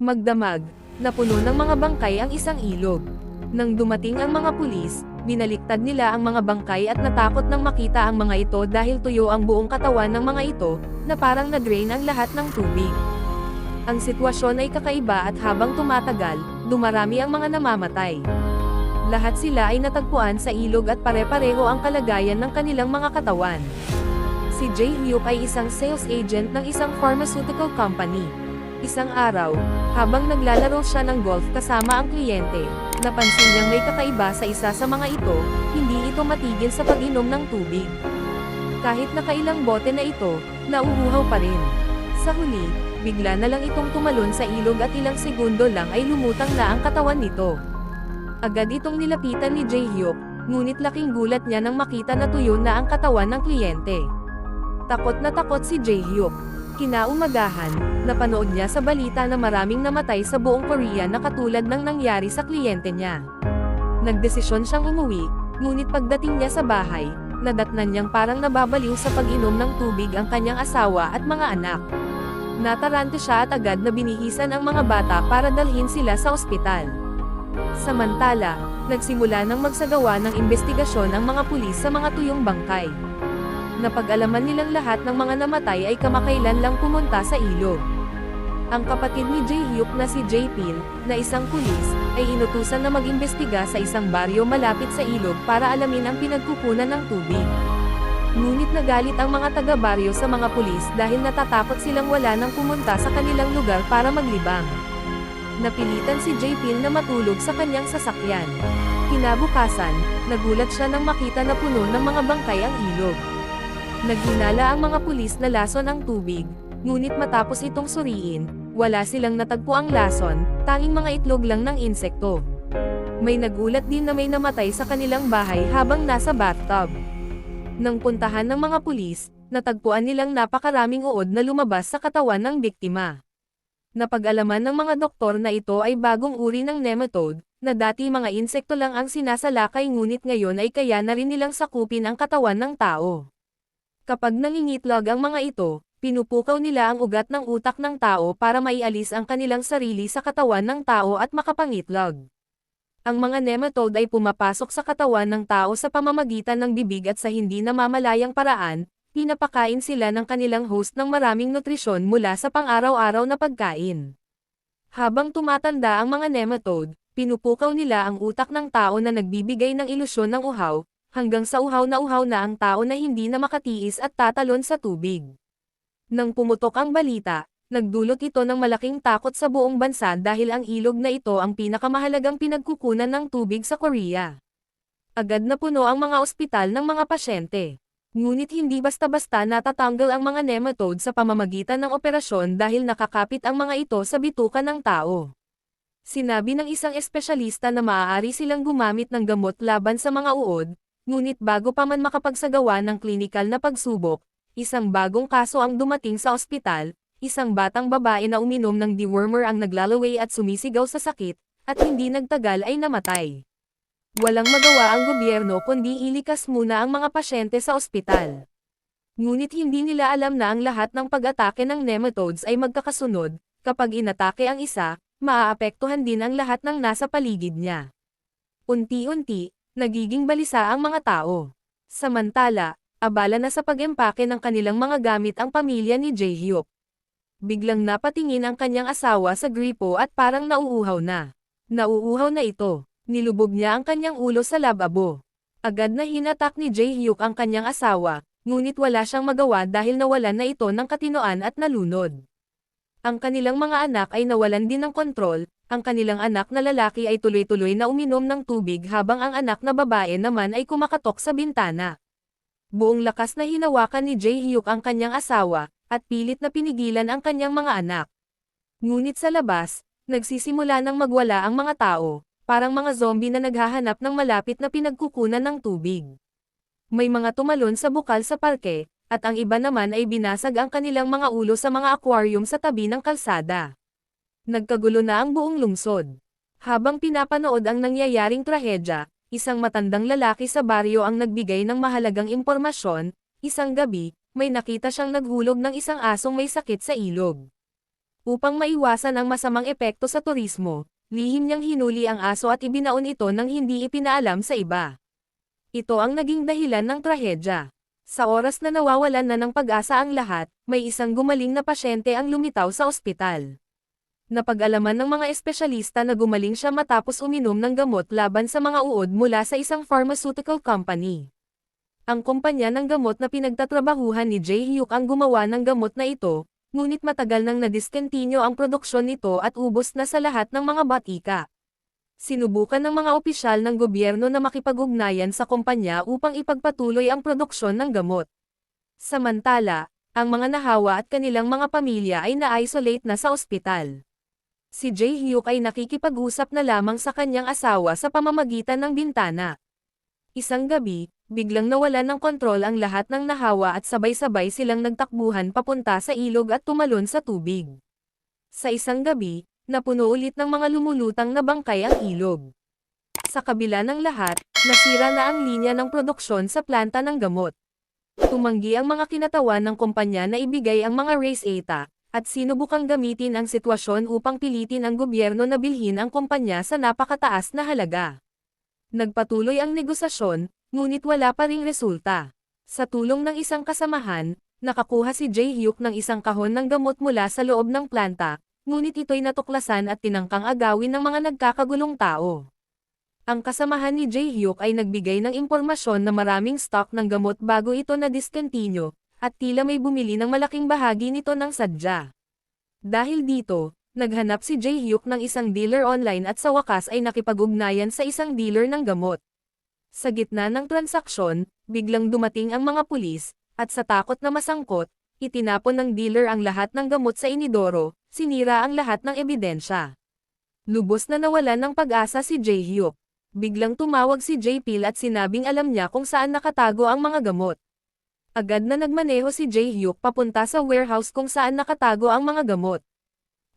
Magdamag, na puno ng mga bangkay ang isang ilog. Nang dumating ang mga pulis, binaliktad nila ang mga bangkay at natakot nang makita ang mga ito dahil tuyo ang buong katawan ng mga ito, na parang na-drain ang lahat ng tubig. Ang sitwasyon ay kakaiba at habang tumatagal, dumarami ang mga namamatay. Lahat sila ay natagpuan sa ilog at pare-pareho ang kalagayan ng kanilang mga katawan. Si Jay Hyuk ay isang sales agent ng isang pharmaceutical company. Isang araw, habang naglalaro siya ng golf kasama ang kliyente, napansin niyang may kakaiba sa isa sa mga ito, hindi ito matigil sa pag-inom ng tubig. Kahit nakailang bote na ito, nauuhaw pa rin. Sa huli, bigla na lang itong tumalon sa ilog at ilang segundo lang ay lumutang na ang katawan nito. Agad itong nilapitan ni Jae Hyuk, ngunit laking gulat niya nang makita na tuyo na ang katawan ng kliyente. Takot na takot si Jae Hyuk. Kinaumagahan, napanood niya sa balita na maraming namatay sa buong Korea na katulad ng nangyari sa kliyente niya. Nagdesisyon siyang umuwi, ngunit pagdating niya sa bahay, nadatnan niyang parang nababaliw sa pag-inom ng tubig ang kanyang asawa at mga anak. Natarante siya at agad na binihisan ang mga bata para dalhin sila sa ospital. Samantala, nagsimula ng magsagawa ng investigasyon ang mga pulis sa mga tuyong bangkay. Napag-alaman nilang lahat ng mga namatay ay kamakailan lang pumunta sa ilog. Ang kapatid ni Jae Hyuk na si Jae Pil, na isang pulis, ay inutusan na mag-imbestiga sa isang baryo malapit sa ilog para alamin ang pinagkukunan ng tubig. Ngunit nagalit ang mga taga-baryo sa mga pulis dahil natatakot silang wala nang pumunta sa kanilang lugar para maglibang. Napilitan si Jae Pil na matulog sa kanyang sasakyan. Kinabukasan, nagulat siya nang makita na puno ng mga bangkay ang ilog. Naghinala ang mga pulis na lason ang tubig, ngunit matapos itong suriin, wala silang natagpo ang lason, tanging mga itlog lang ng insekto. May nagulat din na may namatay sa kanilang bahay habang nasa bathtub. Nang puntahan ng mga pulis, natagpuan nilang napakaraming uod na lumabas sa katawan ng biktima. Napag-alaman ng mga doktor na ito ay bagong uri ng nematode, na dati mga insekto lang ang sinasalakay ngunit ngayon ay kaya na rin nilang sakupin ang katawan ng tao. Kapag nangingitlog ang mga ito, pinupukaw nila ang ugat ng utak ng tao para maialis ang kanilang sarili sa katawan ng tao at makapangitlog. Ang mga nematode ay pumapasok sa katawan ng tao sa pamamagitan ng bibig at sa hindi namamalayang paraan, pinapakain sila ng kanilang host ng maraming nutrisyon mula sa pang-araw-araw na pagkain. Habang tumatanda ang mga nematode, pinupukaw nila ang utak ng tao na nagbibigay ng ilusyon ng uhaw, hanggang sa uhaw na uhaw na ang tao na hindi na makatiis at tatalon sa tubig. Nang pumutok ang balita, nagdulot ito ng malaking takot sa buong bansa dahil ang ilog na ito ang pinakamahalagang pinagkukunan ng tubig sa Korea. Agad na puno ang mga ospital ng mga pasyente. Ngunit hindi basta-basta natatanggal ang mga nematode sa pamamagitan ng operasyon dahil nakakapit ang mga ito sa bituka ng tao. Sinabi ng isang espesyalista na maaari silang gumamit ng gamot laban sa mga uod, ngunit bago pa man makapagsagawa ng klinikal na pagsubok, isang bagong kaso ang dumating sa ospital, isang batang babae na uminom ng dewormer ang naglalaway at sumisigaw sa sakit, at hindi nagtagal ay namatay. Walang magawa ang gobyerno kundi ilikas muna ang mga pasyente sa ospital. Ngunit hindi nila alam na ang lahat ng pag-atake ng nematodes ay magkakasunod, kapag inatake ang isa, maaapektuhan din ang lahat ng nasa paligid niya. Unti-unti, nagiging balisa ang mga tao. Samantala, abala na sa pag-empake ng kanilang mga gamit ang pamilya ni Jae Hyuk. Biglang napatingin ang kanyang asawa sa gripo at parang nauuhaw na. Nauuhaw na ito. Nilubog niya ang kanyang ulo sa lababo. Agad na hinatak ni Jae Hyuk ang kanyang asawa, ngunit wala siyang magawa dahil nawalan na ito ng katinoan at nalunod. Ang kanilang mga anak ay nawalan din ng kontrol, ang kanilang anak na lalaki ay tuloy-tuloy na uminom ng tubig habang ang anak na babae naman ay kumakatok sa bintana. Buong lakas na hinawakan ni Jae Hyuk ang kanyang asawa, at pilit na pinigilan ang kanyang mga anak. Ngunit sa labas, nagsisimula ng magwala ang mga tao, parang mga zombie na naghahanap ng malapit na pinagkukunan ng tubig. May mga tumalon sa bukal sa parke, at ang iba naman ay binasag ang kanilang mga ulo sa mga aquarium sa tabi ng kalsada. Nagkagulo na ang buong lungsod. Habang pinapanood ang nangyayaring trahedya, isang matandang lalaki sa baryo ang nagbigay ng mahalagang impormasyon, isang gabi, may nakita siyang naghulog ng isang asong may sakit sa ilog. Upang maiwasan ang masamang epekto sa turismo, lihim niyang hinuli ang aso at ibinaon ito nang hindi ipinaalam sa iba. Ito ang naging dahilan ng trahedya. Sa oras na nawawalan na ng pag-asa ang lahat, may isang gumaling na pasyente ang lumitaw sa ospital. Napag-alaman ng mga espesyalista na gumaling siya matapos uminom ng gamot laban sa mga uod mula sa isang pharmaceutical company. Ang kumpanya ng gamot na pinagtatrabahuhan ni Jay Hyuk ang gumawa ng gamot na ito, ngunit matagal nang nadiskontinyo ang produksyon nito at ubos na sa lahat ng mga batika. Sinubukan ng mga opisyal ng gobyerno na makipag-ugnayan sa kumpanya upang ipagpatuloy ang produksyon ng gamot. Samantala, ang mga nahawa at kanilang mga pamilya ay na-isolate na sa ospital. Si Jae Hyuk ay nakikipag-usap na lamang sa kanyang asawa sa pamamagitan ng bintana. Isang gabi, biglang nawalan ng kontrol ang lahat ng nahawa at sabay-sabay silang nagtakbuhan papunta sa ilog at tumalon sa tubig. Sa isang gabi, napuno ulit ng mga lumulutang na bangkay ang ilog. Sa kabila ng lahat, nasira na ang linya ng produksyon sa planta ng gamot. Tumanggi ang mga kinatawan ng kumpanya na ibigay ang mga race ETA, at sinubukang gamitin ang sitwasyon upang pilitin ang gobyerno na bilhin ang kumpanya sa napakataas na halaga. Nagpatuloy ang negosasyon, ngunit wala pa ring resulta. Sa tulong ng isang kasamahan, nakakuha si Jae Hyuk ng isang kahon ng gamot mula sa loob ng planta, ngunit ito'y natuklasan at tinangkang agawin ng mga nagkakagulong tao. Ang kasamahan ni Jae Hyuk ay nagbigay ng impormasyon na maraming stock ng gamot bago ito na discontinue, at tila may bumili ng malaking bahagi nito ng sadya. Dahil dito, naghanap si Jae Hyuk ng isang dealer online at sa wakas ay nakipag-ugnayan sa isang dealer ng gamot. Sa gitna ng transaksyon, biglang dumating ang mga pulis, at sa takot na masangkot, itinapon ng dealer ang lahat ng gamot sa inidoro, sinira ang lahat ng ebidensya. Lubos na nawalan ng pag-asa si Jae Hyuk. Biglang tumawag si Jae Pil at sinabing alam niya kung saan nakatago ang mga gamot. Agad na nagmaneho si Jae Hyuk papunta sa warehouse kung saan nakatago ang mga gamot.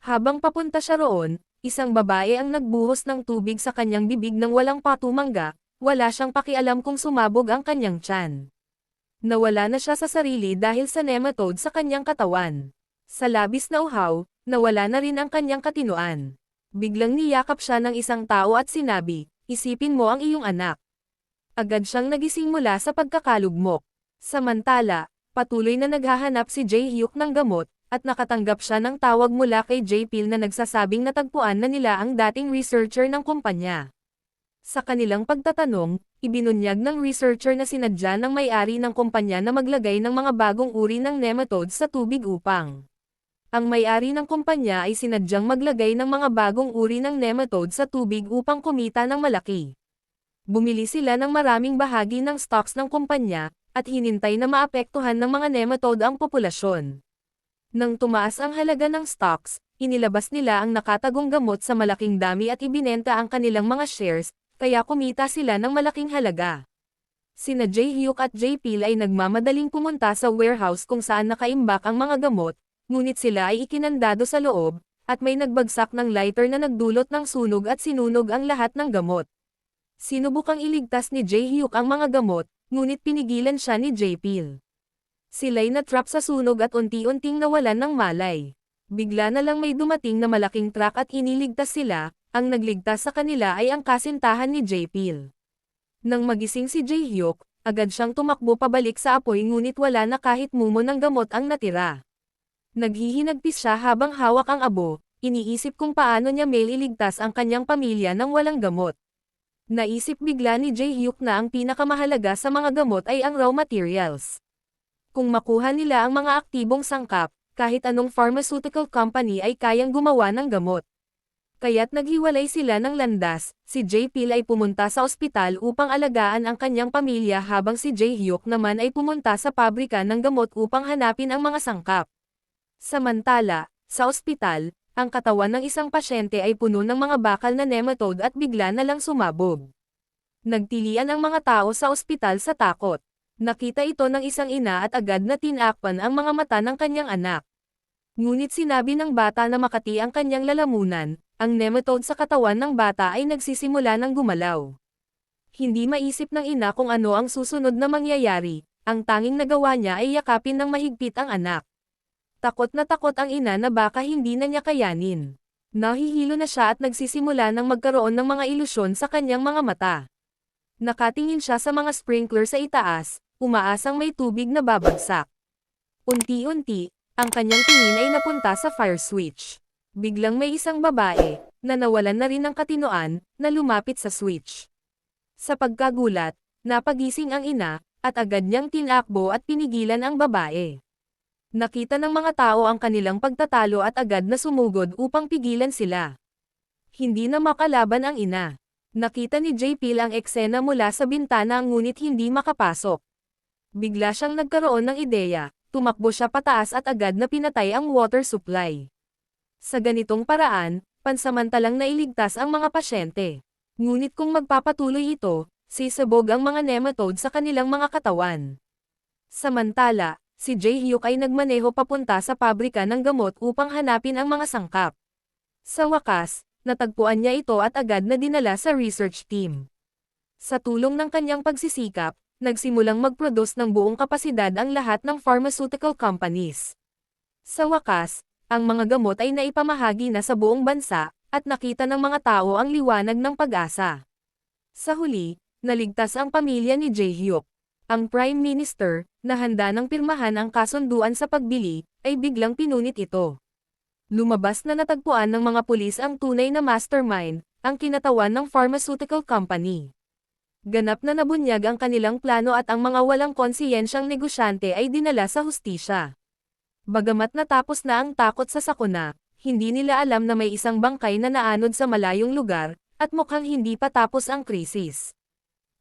Habang papunta siya roon, isang babae ang nagbuhos ng tubig sa kanyang bibig nang walang patumangga, wala siyang pakialam kung sumabog ang kanyang tiyan. Nawala na siya sa sarili dahil sa nematode sa kanyang katawan. Sa labis na uhaw, nawala na rin ang kanyang katinuan. Biglang niyakap siya ng isang tao at sinabi, isipin mo ang iyong anak. Agad siyang nagising mula sa pagkakalugmok. Samantala, patuloy na naghahanap si Jae Hyuk ng gamot, at nakatanggap siya ng tawag mula kay Jae Pil na nagsasabing natagpuan na nila ang dating researcher ng kumpanya. Sa kanilang pagtatanong, ibinunyag ng researcher na sinadya ng may-ari ng kumpanya na maglagay ng mga bagong uri ng nematodes sa tubig upang. Ang may-ari ng kumpanya ay sinadyang maglagay ng mga bagong uri ng nematodes sa tubig upang kumita ng malaki. Bumili sila ng maraming bahagi ng stocks ng kumpanya, at hinintay na maapektuhan ng mga nematode ang populasyon. Nang tumaas ang halaga ng stocks, inilabas nila ang nakatagong gamot sa malaking dami at ibinenta ang kanilang mga shares, kaya kumita sila ng malaking halaga. Sina Jay Hyuk at Jay Pil ay nagmamadaling pumunta sa warehouse kung saan nakaimbak ang mga gamot, ngunit sila ay ikinandado sa loob, at may nagbagsak ng lighter na nagdulot ng sunog at sinunog ang lahat ng gamot. Sinubukang iligtas ni Jay Hyuk ang mga gamot, ngunit pinigilan siya ni Jay Pil. Sila'y natrap sa sunog at unti-unting nawalan ng malay. Bigla na lang may dumating na malaking truck at iniligtas sila, ang nagligtas sa kanila ay ang kasintahan ni Jay Pil. Nang magising si Jay Hyuk, agad siyang tumakbo pabalik sa apoy ngunit wala na kahit mumo ng gamot ang natira. Naghihinagpis siya habang hawak ang abo, iniisip kung paano niya mail iligtas ang kanyang pamilya nang walang gamot. Naisip bigla ni Jay Hyuk na ang pinakamahalaga sa mga gamot ay ang raw materials. Kung makuha nila ang mga aktibong sangkap, kahit anong pharmaceutical company ay kayang gumawa ng gamot. Kaya't naghiwalay sila ng landas, si Jay Pil ay pumunta sa ospital upang alagaan ang kanyang pamilya habang si Jay Hyuk naman ay pumunta sa pabrika ng gamot upang hanapin ang mga sangkap. Samantala, sa ospital, ang katawan ng isang pasyente ay puno ng mga bakal na nematode at bigla na lang sumabog. Nagtilian ang mga tao sa ospital sa takot. Nakita ito ng isang ina at agad na tinakpan ang mga mata ng kanyang anak. Ngunit sinabi ng bata na makati ang kanyang lalamunan, ang nematode sa katawan ng bata ay nagsisimula ng gumalaw. Hindi maisip ng ina kung ano ang susunod na mangyayari, ang tanging nagawa niya ay yakapin ng mahigpit ang anak. Takot na takot ang ina na baka hindi na niya kayanin. Nahihilo na siya at nagsisimula ng magkaroon ng mga ilusyon sa kanyang mga mata. Nakatingin siya sa mga sprinkler sa itaas, umaasang may tubig na babagsak. Unti-unti, ang kanyang tingin ay napunta sa fire switch. Biglang may isang babae, na nawalan na rin ng katinoan, na lumapit sa switch. Sa pagkagulat, napagising ang ina, at agad niyang tinakbo at pinigilan ang babae. Nakita ng mga tao ang kanilang pagtatalo at agad na sumugod upang pigilan sila. Hindi na makalaban ang ina. Nakita ni JP ang eksena mula sa bintana ngunit hindi makapasok. Bigla siyang nagkaroon ng ideya, tumakbo siya pataas at agad na pinatay ang water supply. Sa ganitong paraan, pansamantalang nailigtas ang mga pasyente. Ngunit kung magpapatuloy ito, sisabog ang mga nematode sa kanilang mga katawan. Samantala, si Jae-hyuk ay nagmaneho papunta sa pabrika ng gamot upang hanapin ang mga sangkap. Sa wakas, natagpuan niya ito at agad na dinala sa research team. Sa tulong ng kanyang pagsisikap, nagsimulang mag-produce ng buong kapasidad ang lahat ng pharmaceutical companies. Sa wakas, ang mga gamot ay naipamahagi na sa buong bansa, at nakita ng mga tao ang liwanag ng pag-asa. Sa huli, naligtas ang pamilya ni Jae-hyuk. Ang Prime Minister, na handa ng pirmahan ang kasunduan sa pagbili, ay biglang pinunit ito. Lumabas na natagpuan ng mga pulis ang tunay na mastermind, ang kinatawan ng pharmaceutical company. Ganap na nabunyag ang kanilang plano at ang mga walang konsiyensyang negosyante ay dinala sa hustisya. Bagamat natapos na ang takot sa sakuna, hindi nila alam na may isang bangkay na naanod sa malayong lugar, at mukhang hindi pa tapos ang krisis.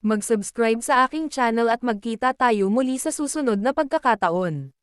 Mag-subscribe sa aking channel at magkita tayo muli sa susunod na pagkakataon.